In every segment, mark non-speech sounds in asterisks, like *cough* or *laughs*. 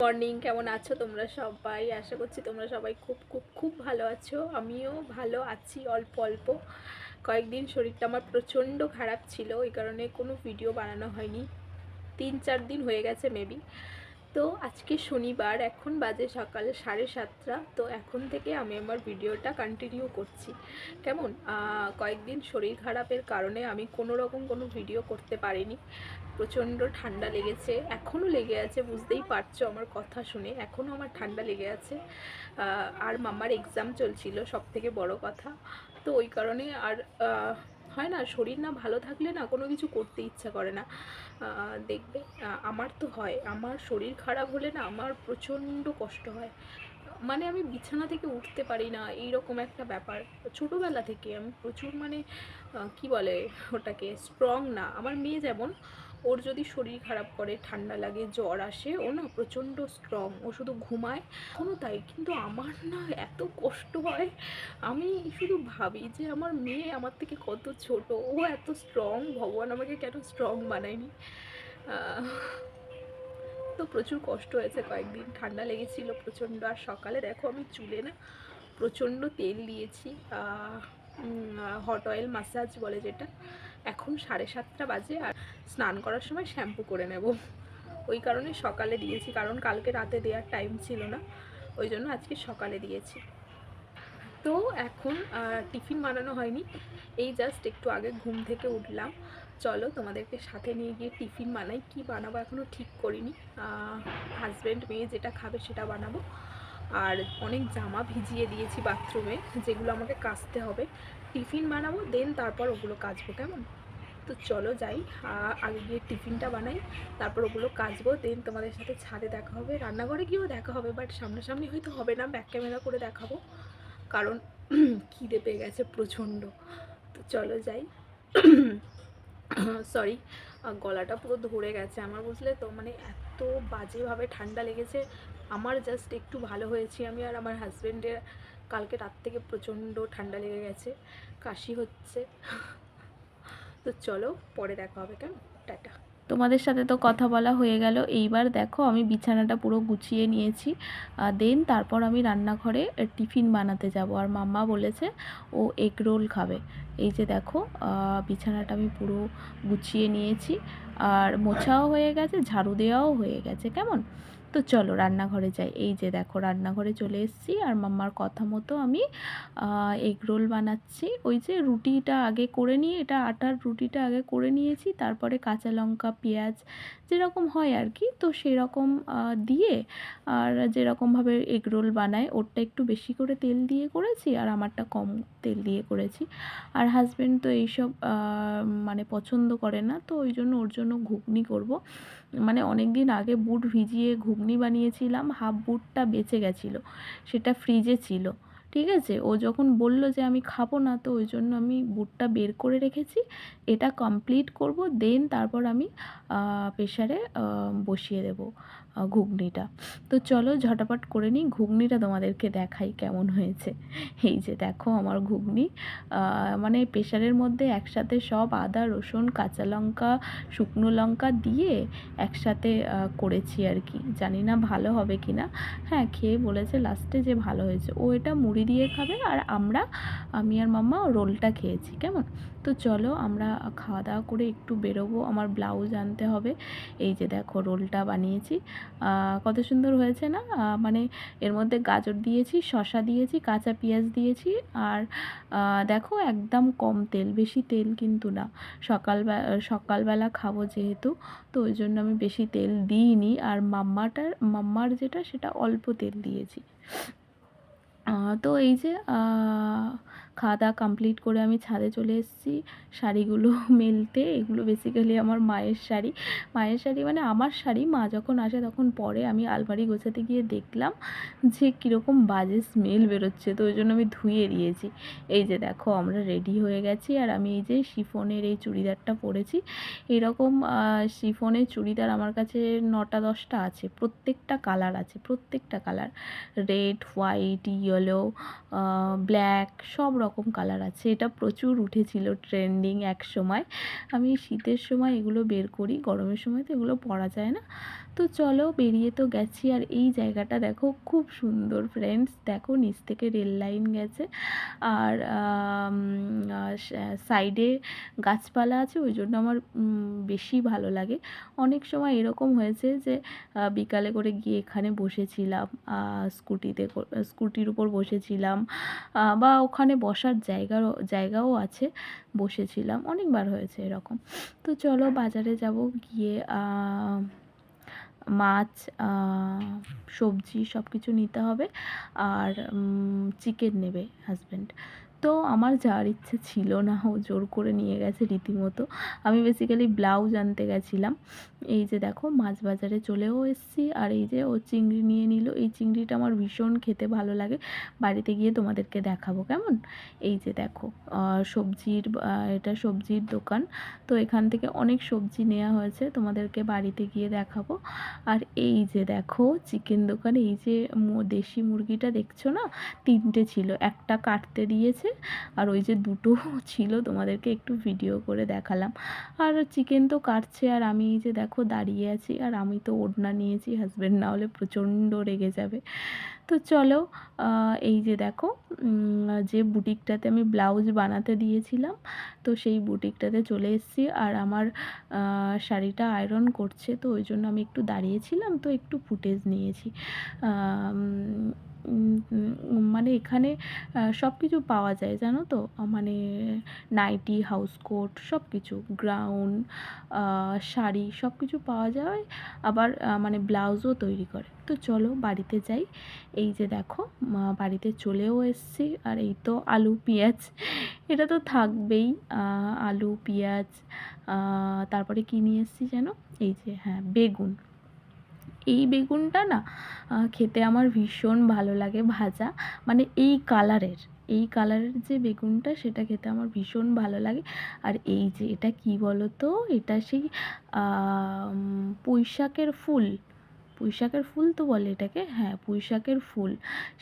Morning, কেমন আছো তোমরা সবাই? আশা করছি তোমরা সবাই খুব খুব খুব ভালো আছো। আমিও ভালো আছি, অল্প অল্প। কয়েকদিন শরীরটা আমার প্রচণ্ড খারাপ ছিল, ওই কারণে কোনো ভিডিও বানানো হয়নি। তিন, চার দিন হয়ে গেছে মেবি তো আজকে শনিবার, এখন বাজে সকাল সাড়ে সাতটা, তো এখন থেকে আমি আমার ভিডিওটা কন্টিনিউ করছি। কেমন? কয়েকদিন শরীর খারাপের কারণে আমি কোনো রকম কোনো ভিডিও করতে পারিনি। প্রচণ্ড ঠান্ডা লেগেছে, এখনও লেগে আছে, বুঝতেই পারছ আমার কথা শুনে, এখনও আমার ঠান্ডা লেগে আছে। আর মামার এক্সাম চলছিল সব থেকে বড় কথা। তো ওই কারণে আর হয় না, শরীর না ভালো থাকলে না কোনো কিছু করতে ইচ্ছা করে না। দেখবে আমার তো হয়, আমার শরীর খারাপ হলে না আমার প্রচণ্ড কষ্ট হয়। মানে আমি বিছানা থেকে উঠতে পারি না, এইরকম একটা ব্যাপার। ছোটোবেলা থেকে আমি প্রচুর মানে কি বলে ওটাকে স্ট্রং না। আমার মেয়ে যেমন ওর যদি শরীর খারাপ করে, ঠান্ডা লাগে, জ্বর আসে, ও না প্রচণ্ড স্ট্রং ও শুধু ঘুমায়। এখনও তাই, কিন্তু আমার না এত কষ্ট হয়। আমি শুধু ভাবি যে আমার মেয়ে আমার থেকে কত ছোট, ও এত স্ট্রং ভগবান আমাকে কেন স্ট্রং বানায়নি? তো প্রচুর কষ্ট হয়েছে কয়েকদিন, ঠান্ডা লেগেছিল প্রচণ্ড, আর সকালে দেখো আমি চুলে না প্রচণ্ড তেল দিয়েছি হট অয়েল মাসাজ বলে যেটা। এখন সাড়ে সাতটা বাজে আর স্নান করার সময় শ্যাম্পু করে নেব। ওই কারণে সকালে দিয়েছি, কারণ কালকে রাতে দেওয়ার টাইম ছিল না, ওই জন্য আজকে সকালে দিয়েছি। তো এখন টিফিন বানানো হয়নি, এই জাস্ট একটু আগে ঘুম থেকে উঠলাম। চলো তোমাদেরকে সাথে নিয়ে গিয়ে টিফিন বানাই, কি বানাবো এখনও ঠিক করিনি। হাজব্যান্ড মেয়ে যেটা খাবে সেটা বানাবো। আর অনেক জামা ভিজিয়ে দিয়েছি বাথরুমে যেগুলো আমাকে কাচতে হবে। টিফিন বানাবো, দেন তারপর ওগুলো কাচবো, কেমন? তো চলো যাই আগে গিয়ে টিফিনটা বানাই, তারপর ওগুলো কাচবো, দেন তোমাদের সাথে ছাদে দেখা হবে, রান্নাঘরে গিয়েও দেখা হবে বাট সামনাসামনি হয়তো হবে না ব্যাক ক্যামেরা করে দেখাবো, কারণ *clears throat* খিদে পেয়ে গেছে প্রচণ্ড। তো চলো যাই *clears throat* সরি গলাটা পুরো ধরে গেছে, আমার বুঝলে তো মানে এত বাজেভাবে ঠান্ডা লেগেছে, আমার জাস্ট একটু ভালো হয়েছি আমি আর আমার হাজব্যান্ডের কালকে রাত থেকে প্রচণ্ড ঠান্ডা লেগে গেছে, কাশি হচ্ছে। তো চলো পরে দেখা হবে কেন টাটা। তোমাদের সাথে তো কথা বলা হয়ে গেল, এইবার দেখো আমি বিছানাটা পুরো গুছিয়ে নিয়েছি দেন তারপর আমি রান্নাঘরে টিফিন বানাতে যাব। আর মাম্মা বলেছে ও এগ রোল খাবে। এই যে দেখো বিছানাটা আমি পুরো গুছিয়ে নিয়েছি। আর মোছাও হয়ে গেছে, ঝাড়ু দেওয়াও হয়ে গেছে, কেমন? তো চলো রান্নাঘরে যাই। এই যে দেখো রান্নাঘরে চলে এসেছি আর মাম্মার কথা মতো আমি এগ রোল বানাচ্ছি। ওই যে রুটিটা আগে করে নিয়ে, এটা আটার রুটিটা আগে করে নিয়েছি, তারপরে কাঁচা লঙ্কা, পেঁয়াজ যেরকম হয় আর কি তো সেরকম আহ, দিয়ে আর যেরকমভাবে এগ রোল বানায় ওরটা একটু বেশি করে তেল দিয়ে করেছি আর আমারটা কম তেল দিয়ে করেছি। আর হাজব্যান্ড তো এইসব মানে পছন্দ করে না তো ওই জন্য ওর জন্য ঘুগনি করব। মানে অনেক দিন আগে বুট ভিজিয়ে ঘুগনি বানিয়েছিলাম হাফ বুটটা বেঁচে গেছিল সেটা ফ্রিজে ছিল। ঠিক আছে? ও যখন বলল যে আমি খাব না, তো ওই জন্য আমি বুটটা বের করে রেখেছি। এটা কমপ্লিট করব দেন তারপর আমি প্রেশারে বসিয়ে দেবো। ঘুগনিটা। তো চলো ঝটাপট করে নিই, ঘুগনিটা তোমাদেরকে দেখাই কেমন হয়েছে। এই যে দেখো আমার ঘুগনি। মানে প্রেশারের মধ্যে একসাথে সব আদা, রসুন, কাঁচা লঙ্কা, শুকনো লঙ্কা দিয়ে একসাথে করেছি আর কি। জানি না ভালো হবে কি না হ্যাঁ খেয়ে বলেছে লাস্টে যে ভালো হয়েছে। ও এটা মুড়ি দিয়ে খাবে আর আমরা, আমি আর মাম্মা রোলটা খেয়েছি। কেমন? তো চলো আমরা খাওয়া দাওয়া করে একটু বেরোবো, আমার ব্লাউজ আনতে হবে। এই যে দেখো রোলটা বানিয়েছি। কত সুন্দর হয়েছে না? মানে এর মধ্যে গাজর দিয়েছি, শসা দিয়েছি, কাঁচা পেঁয়াজ দিয়েছি আর দেখো একদম কম তেল, বেশি তেল কিন্তু না। সকালবেলা সকালবেলা খাব যেহেতু, তো ওই জন্য আমি বেশি তেল দিইনি আর মাম্মাটার, মাম্মার যেটা সেটা অল্প তেল দিয়েছি। তো এই যে খাওয়া দাওয়া কমপ্লিট করে আমি ছাদে চলে এসেছি। শাড়িগুলো *laughs* মেলতে, এগুলো বেসিক্যালি আমার মায়ের শাড়ি। মায়ের শাড়ি মানে আমার শাড়ি, মা যখন আসে তখন পরে আমি আলমারি গোছাতে গিয়ে দেখলাম যে কীরকম বাজে স্মেল বেরোচ্ছে, তো ওই জন্য আমি ধুয়ে দিয়েছি। এই যে দেখো, আমরা রেডি হয়ে গেছি আর আমি এই যে শিফনের এই চুড়িদারটা পরেছি। এরকম শিফনের চুড়িদার আমার কাছে নটা, দশটা আছে। প্রত্যেকটা কালার আছে, প্রত্যেকটা colour red white yellow black সব রকম কালার আছে। এটা প্রচুর উঠেছিল ট্রেন্ডিং এক সময়। আমি শীতের সময় এগুলো বের করি, গরমের সময় তো এগুলো পরা যায় না। তো চলো বেরিয়ে তো গেছি। আর এই জায়গাটা দেখো খুব সুন্দর ফ্রেন্ডস দেখো নিচ থেকে রেল লাইন গেছে। আর সাইডে গাছপালা আছে, ওই জন্য আমার বেশি ভালো লাগে। অনেক সময় এরকম হয়েছে যে বিকালে করে গিয়ে এখানে বসেছিলাম স্কুটিতে স্কুটির উপর বসেছিলাম বা ওখানে বসার জায়গাও জায়গাও আছে, বসেছিলাম। অনেকবার হয়েছে এরকম। তো চলো বাজারে যাব গিয়ে মাছ সবজি সব কিছু নিতে হবে। আর চিকেন নেবে হাজব্যান্ড তো আমার যাওয়ার ইচ্ছে ছিল না, ও জোর করে নিয়ে গেছে রীতিমতো। আমি বেসিক্যালি ব্লাউজ আনতে গেছিলাম। এই যে দেখো, মাছ বাজারে চলেও এসেছি আর এই যে ও চিংড়ি নিয়ে নিল। এই চিংড়িটা আমার ভীষণ খেতে ভালো লাগে। বাড়িতে গিয়ে তোমাদেরকে দেখাবো কেমন? এই যে দেখো সবজির এটা সবজির দোকান। তো এখান থেকে অনেক সবজি নেওয়া হয়েছে, তোমাদেরকে বাড়িতে গিয়ে দেখাবো। আর এই যে দেখো, চিকেন দোকান এই যে দেশি মুরগিটা দেখছ না? তিনটে ছিল, একটা কাটতে দিয়েছে আর ওই যে দুটো *laughs* ছিল, তোমাদেরকে একটু ভিডিও করে দেখালাম। আর চিকেন তো কাটছে, আর আমি এই যে দেখো দাঁড়িয়ে আছি, আর আমি তো ওড়না নিয়েছি হাজব্যান্ড না হলে প্রচণ্ড রেগে যাবে। তো চলো এই যে দেখো যে বুটিকটাতে আমি ব্লাউজ বানাতে দিয়েছিলাম, তো সেই বুটিকটাতে চলে এসেছি। আর আমার শাড়িটা আয়রন করছে, তো ওই জন্য আমি একটু দাঁড়িয়েছিলাম, তো একটু ফুটেজ নিয়েছি। মানে এখানে সব কিছু পাওয়া যায়, জানো তো? মানে নাইটি হাউস কোট সব কিছু গ্রাউন শাড়ি সব কিছু পাওয়া যায়। আবার মানে ব্লাউজও তৈরি করে। তো চলো বাড়িতে যাই। এই যে দেখো বাড়িতে চলেও এসেছি। আর এই তো আলু, পেঁয়াজ, এটা তো থাকবেই। আলু, পেঁয়াজ তারপরে কী নিয়ে এসেছি যেন এই যে হ্যাঁ বেগুন। এই বেগুনটা না খেতে আমার ভীষণ ভালো লাগে ভাজা। মানে এই কালারের এই কালারের যে বেগুনটা সেটা খেতে আমার ভীষণ ভালো লাগে। আর এই যে এটা কি বলো তো এটা সেই পুঁইশাকের পুঁই শাকের ফুল। পুঁই শাকের ফুল তো বলে এটাকে? হ্যাঁ পুঁই শাকের ফুল।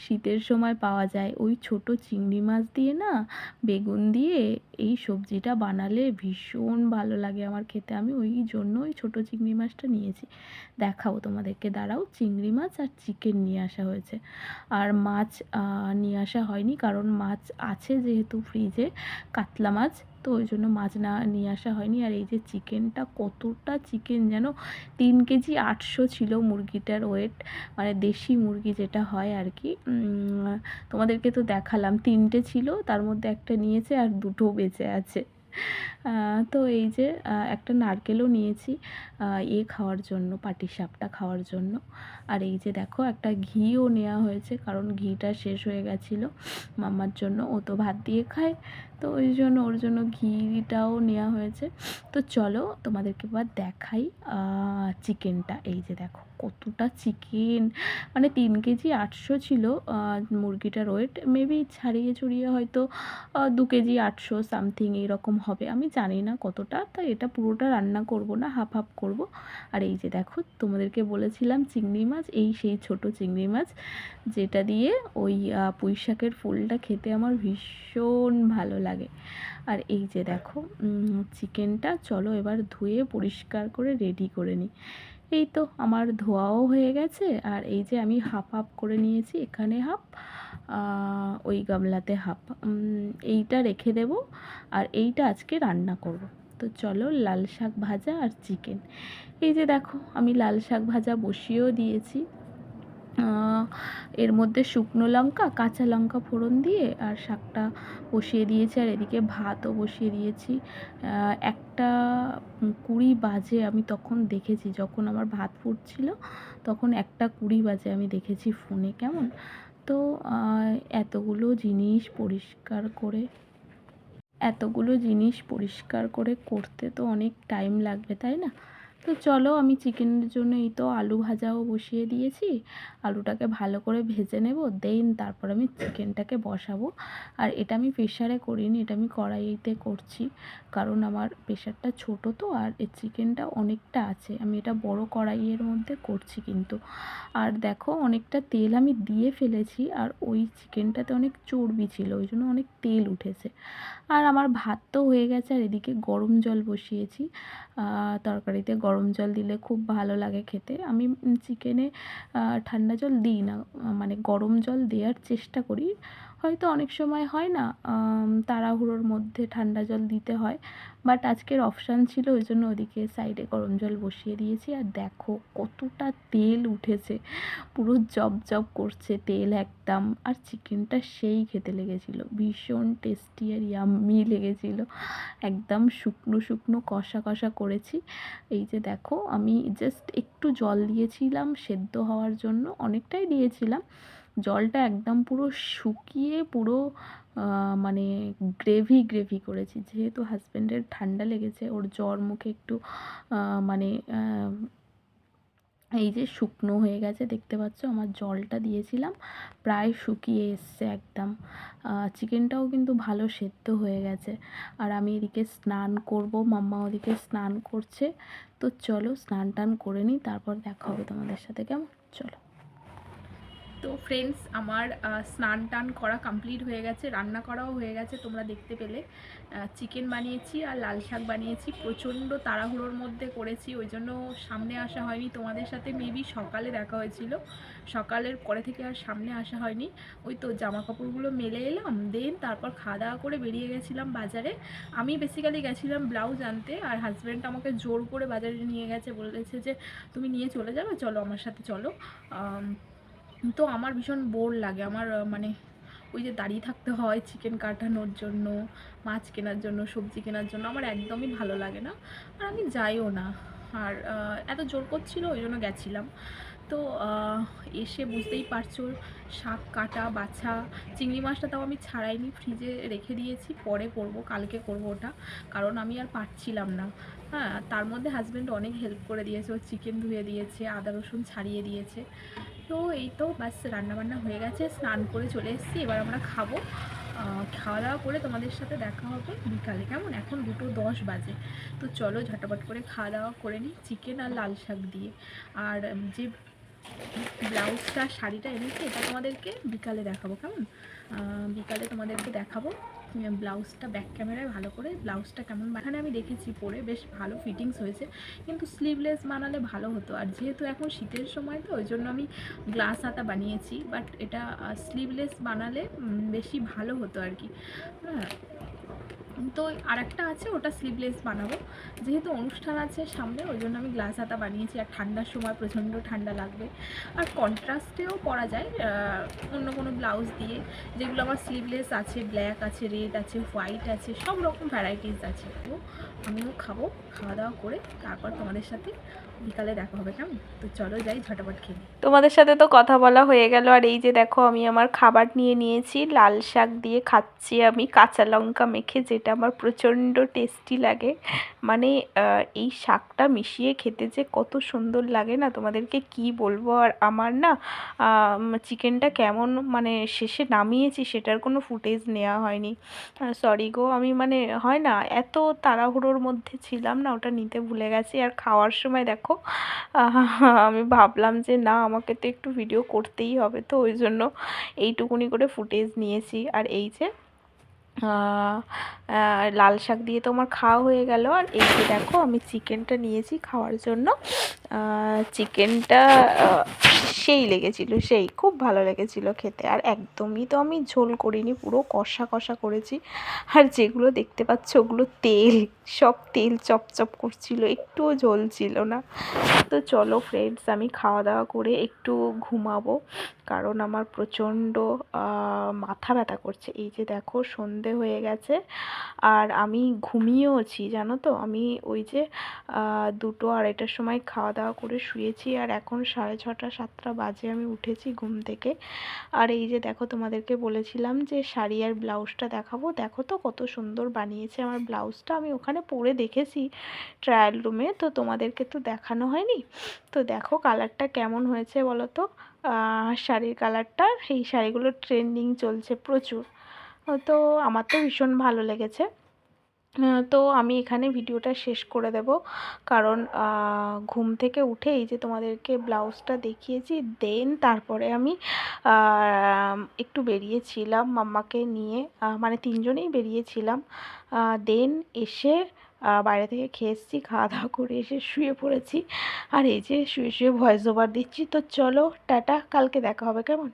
শীতের সময় পাওয়া যায় ওই ছোট চিংড়ি মাছ দিয়ে না, বেগুন দিয়ে এই সবজিটা বানালে ভীষণ ভালো লাগে আমার খেতে। আমি ওই জন্য ওই ছোটো চিংড়ি মাছটা নিয়েছি। দেখাও তোমাদেরকে, দাঁড়াও। চিংড়ি মাছ আর চিকেন নিয়ে আসা হয়েছে। আর মাছ নিয়ে আসা হয়নি কারণ মাছ আছে যেহেতু ফ্রিজে। কাতলা মাছ তো ওই জন্য মাছ না, নিয়ে আসা হয়নি। আর এই যে চিকেনটা কতটা চিকেন যেন তিন কেজি আটশো ছিল মুরগিটার ওয়েট মানে দেশি মুরগি যেটা হয় আর কি। তোমাদেরকে তো দেখালাম। তিনটে ছিল, তার মধ্যে একটা নিয়েছে আর দুটো বেঁচে আছে। তো এই যে একটা নারকেলও নিয়েছি এ খাওয়ার জন্য পাটিসাপটা খাওয়ার জন্য। আর এই যে দেখো, একটা ঘিও নেওয়া হয়েছে, কারণ ঘিটা শেষ হয়ে গেছিল মামার জন্য, ও তো ভাত দিয়ে খায়। তো ওই জন্য, ওর জন্য ঘিটাও নেওয়া হয়েছে। তো চলো, তোমাদেরকে এবার দেখাই চিকেনটা। এই যে দেখো, কতটা চিকেন! মানে তিন কেজি আটশো ছিল মুরগিটার ওয়েট মেবি ছাড়িয়ে ছড়িয়ে হয়তো দু কেজি আটশো সামথিং এইরকম হবে আমি জানি না কতটা। তাই এটা পুরোটা রান্না করব না হাফ হাফ করব। আর এই যে দেখো তোমাদেরকে বলেছিলাম চিংড়ি মাছ এই সেই ছোট চিংড়ি মাছ যেটা দিয়ে ওই আহ, পুঁই শাকের ফুলটা খেতে আমার ভীষণ ভালো লাগে। আর এই যে দেখো চিকেনটা চলো এবার ধুয়ে পরিষ্কার করে রেডি করে নিই। এই তো আমার ধোয়াও হয়ে গেছে আর এই যে আমি হাফ হাফ করে নিয়েছি এখানে হাফ। ওই গামলাতে হাফ। এইটা রেখে দেব আর এইটা আজকে রান্না করব। তো চলো লাল শাক ভাজা আর চিকেন। এই যে দেখো, আমি লাল শাক ভাজা বসিয়েও দিয়েছি। এর মধ্যে শুকনো লঙ্কা, কাঁচা লঙ্কা ফোড়ন দিয়ে আর শাকটা বসিয়ে দিয়েছি। আর এদিকে ভাতও বসিয়ে দিয়েছি। একটা কুড়ি বাজে আমি তখন দেখেছি, যখন আমার ভাত ফুটছিল, তখন একটা কুড়ি বাজে আমি দেখেছি ফোনে। কেমন? তো এতগুলো জিনিস পরিষ্কার করে, এতগুলো জিনিস পরিষ্কার করে করতে তো অনেক টাইম লাগবে, তাই না? তো চলো আমি চিকেনের জন্য এই তো আলু ভাজাও বসিয়ে দিয়েছি। আলুটাকে ভালো করে ভেজে নেব, দেন তারপর আমি চিকেনটাকে বসাবো। আর এটা আমি প্রেশারে করিনি, এটা আমি কড়াইতে করছি, কারণ আমার প্রেশারটা ছোট তো, আর এই চিকেনটা অনেকটা আছে। আমি এটা বড় কড়াইয়ের মধ্যে করছি কিন্তু। আর দেখো অনেকটা তেল আমি দিয়ে ফেলেছি, আর ওই চিকেনটাতে অনেক চর্বি ছিল, ওই জন্য অনেক তেল উঠেছে। আর আমার ভাত তো হয়ে গেছে, আর এদিকে গরম জল বসিয়েছি তরকারিতে গরম জল দিলে খুব ভালো লাগে খেতে। আমি চিকেনে ঠান্ডা জল দিই না। মানে গরম জল দেওয়ার চেষ্টা করি। হয়তো অনেক সময় হয় না তাড়াহুড়োর মধ্যে ঠান্ডা জল দিতে হয়। বাট আজকের অপশান ছিল, ওই জন্য ওদিকে সাইডে গরম জল বসিয়ে দিয়েছি। আর দেখো কতটা তেল উঠেছে, পুরো জব জব করছে তেল একদম। আর চিকেনটা সেই খেতে লেগেছিল, ভীষণ টেস্টি আর ইয়াম্মি লেগেছিল। একদম শুকনো শুকনো কষা কষা করেছি। এই যে দেখো, আমি জাস্ট একটু জল দিয়েছিলাম সেদ্ধ হওয়ার জন্য, অনেকটাই দিয়েছিলাম। জলটা একদম পুরো শুকিয়ে পুরো মানে গ্রেভি গ্রেভি করেছি। যেহেতু হাজব্যান্ডের ঠান্ডা লেগেছে, ওর জ্বর মুখে একটু মানে এই যে শুকনো হয়ে গেছে, দেখতে পাচ্ছ? আমার জলটা দিয়েছিলাম, প্রায় শুকিয়ে এসছে একদম। চিকেনটাও কিন্তু ভালো সেদ্ধ হয়ে গেছে। আর আমি এদিকে স্নান করব, মাম্মা ওদিকে স্নান করছে। তো চলো স্নান টান করে নিই, তারপর দেখা হবে তোমাদের সাথে, কেমন? চলো। তো ফ্রেন্ডস আমার স্নান টান করা কমপ্লিট হয়ে গেছে, রান্না করাও হয়ে গেছে, তোমরা দেখতে পেলে। চিকেন বানিয়েছি আর লাল শাক বানিয়েছি, প্রচণ্ড তাড়াহুড়োর মধ্যে করেছি, ওই জন্য সামনে আসা হয়নি। তোমাদের সাথে মেবি সকালে দেখা হয়েছিল, সকালের পরে থেকে আর সামনে আসা হয়নি। ওই তো জামা কাপড়গুলো মেলে এলাম দেন তারপর খাওয়া দাওয়া করে বেরিয়ে গেছিলাম বাজারে। আমি বেসিক্যালি গেছিলাম ব্লাউজ আনতে, আর হাজব্যান্ড আমাকে জোর করে বাজারে নিয়ে গেছে, বলেছে যে, তুমি নিয়ে চলে যাবে? চলো আমার সাথে চলো। তো আমার ভীষণ বোর লাগে। আমার মানে ওই যে দাঁড়িয়ে থাকতে হয় চিকেন কাটানোর জন্য, মাছ কেনার জন্য, সবজি কেনার জন্য, আমার একদমই ভালো লাগে না। আর আমি যাইও না। আর এত জোর করছিল, ওই জন্য গেছিলাম। তো এসে বুঝতেই পারছ, শাক কাটা, বাছা, চিংড়ি মাছটা তাও আমি ছাড়াইনি ফ্রিজে রেখে দিয়েছি, পরে করব, কালকে করব ওটা। কারণ আমি আর পারছিলাম না। হ্যাঁ তার মধ্যে হাজব্যান্ড অনেক হেল্প করে দিয়েছে, ও চিকেন ধুয়ে দিয়েছে, আদা রসুন ছাড়িয়ে দিয়েছে। তো এই তো ব্যাস রান্নাবান্না হয়ে গেছে, স্নান করে চলে এসেছি, এবার আমরা খাব। খাওয়া দাওয়া করে তোমাদের সাথে দেখা হবে বিকালে, কেমন? এখন দুটো দশ বাজে। তো চলো ঝটাপট করে খাওয়া দাওয়া করে নিই চিকেন আর লাল শাক দিয়ে। আর যে ব্লাউজটা, শাড়িটা এনেছি, এটা তোমাদেরকে বিকালে দেখাবো, কেমন? বিকালে তোমাদেরকে দেখাবো। ব্লাউজটা ব্যাক ক্যামেরায় ভালো করে, ব্লাউজটা কেমন এখানে আমি দেখেছি পরে, বেশ ভালো ফিটিংস হয়েছে। কিন্তু স্লিভলেস বানালে ভালো হতো। আর যেহেতু এখন শীতের সময় তো ওই জন্য আমি গ্লাস হাতা বানিয়েছি। বাট এটা স্লিভলেস বানালে বেশি ভালো হতো আর কি। হ্যাঁ। তো আর একটা আছে, ওটা স্লিভলেস বানাবো। যেহেতু অনুষ্ঠান আছে সামনে, ওই জন্য আমি গ্লাস হাতা বানিয়েছি, আর ঠান্ডার সময় প্রচণ্ড ঠান্ডা লাগবে। আর কন্ট্রাস্টেও পরা যায় অন্য কোনো ব্লাউজ দিয়ে। যেগুলো আমার স্লিভলেস আছে ব্ল্যাক আছে রেড আছে হোয়াইট আছে, সব রকম ভ্যারাইটিস আছে। তো আমিও খাব, খাওয়া দাওয়া করে তারপর তোমাদের সাথে বিকালে দেখা হবে, কেমন? তো চলো যাই, ঝটাপট খেয়ে। তোমাদের সাথে তো কথা বলা হয়ে গেল, আর এই যে দেখো, আমি আমার খাবার নিয়ে নিয়েছি, লাল শাক দিয়ে খাচ্ছি আমি, কাঁচা লঙ্কা মেখে, যেটা আমার প্রচণ্ড টেস্টি লাগে। মানে এই শাকটা মিশিয়ে খেতে যে কত সুন্দর লাগে না, তোমাদেরকে কি বলব? আর আমার না চিকেনটা কেমন মানে শেষে নামিয়েছি, সেটার কোনো ফুটেজ নেওয়া হয়নি। সরি গো, আমি মানে হয় না, এত তাড়াহুড়োর মধ্যে ছিলাম না, ওটা নিতে ভুলে গেছি। আর খাওয়ার সময় দেখো আহ, আমি ভাবলাম যে না আমাকে তো একটু ভিডিও করতেই হবে তো ওই জন্য এইটুকুনি করে ফুটেজ নিয়েছি। আর এই যে লাল শাক দিয়ে তো আমার খাওয়া হয়ে গেল। আর এই যে দেখো, আমি চিকেনটা নিয়েছি খাওয়ার জন্য। চিকেনটা সেই লেগেছিল, সেই খুব ভালো লেগেছিল খেতে। আর একদমই তো আমি ঝোল করিনি, পুরো কষা কষা করেছি। আর যেগুলো দেখতে পাচ্ছ, ওগুলো তেল, সব তেল চপচপ করছিল, একটুও ঝোল ছিল না। তো চলো ফ্রেন্ডস আমি খাওয়া দাওয়া করে একটু ঘুমাবো, কারণ আমার প্রচণ্ড মাথা ব্যথা করছে। এই যে দেখো, সন্ধে হয়ে গেছে। আর আমি ঘুমিয়েওছি, জানো তো? আমি ওই যে দুটো আড়াইটার সময় খাওয়া দাওয়া করে শুয়েছি আর এখন সাড়ে ছটা, সাতটা বাজে আমি উঠেছি ঘুম থেকে। আর এই যে দেখো, তোমাদেরকে বলেছিলাম যে শাড়ি আর ব্লাউজটা দেখাবো। দেখো তো কত সুন্দর বানিয়েছে আমার ব্লাউজটা। আমি ওখানে পরে দেখেছি ট্রায়াল রুমে, তো তোমাদেরকে তো দেখানো হয়নি। তো দেখো কালারটা কেমন হয়েছে বলো তো? শাড়ির কালারটা, সেই শাড়িগুলো ট্রেন্ডিং চলছে প্রচুর। তো আমার তো ভীষণ ভালো লেগেছে। তো আমি এখানে ভিডিওটা শেষ করে দেব। কারণ ঘুম থেকে উঠে এই যে তোমাদেরকে ব্লাউজটা দেখিয়েছি, দেন তারপরে আমি একটু বেরিয়েছিলাম মাম্মাকে নিয়ে মানে তিনজনেই বেরিয়েছিলাম। দেন এসে বাইরে থেকে খেয়ে এসেছি, খাওয়া দাওয়া করে এসে শুয়ে পড়েছি। আর এই যে শুয়ে শুয়ে ভয়েস ওভার দিচ্ছি। তো চলো, টাটা, কালকে দেখা হবে, কেমন?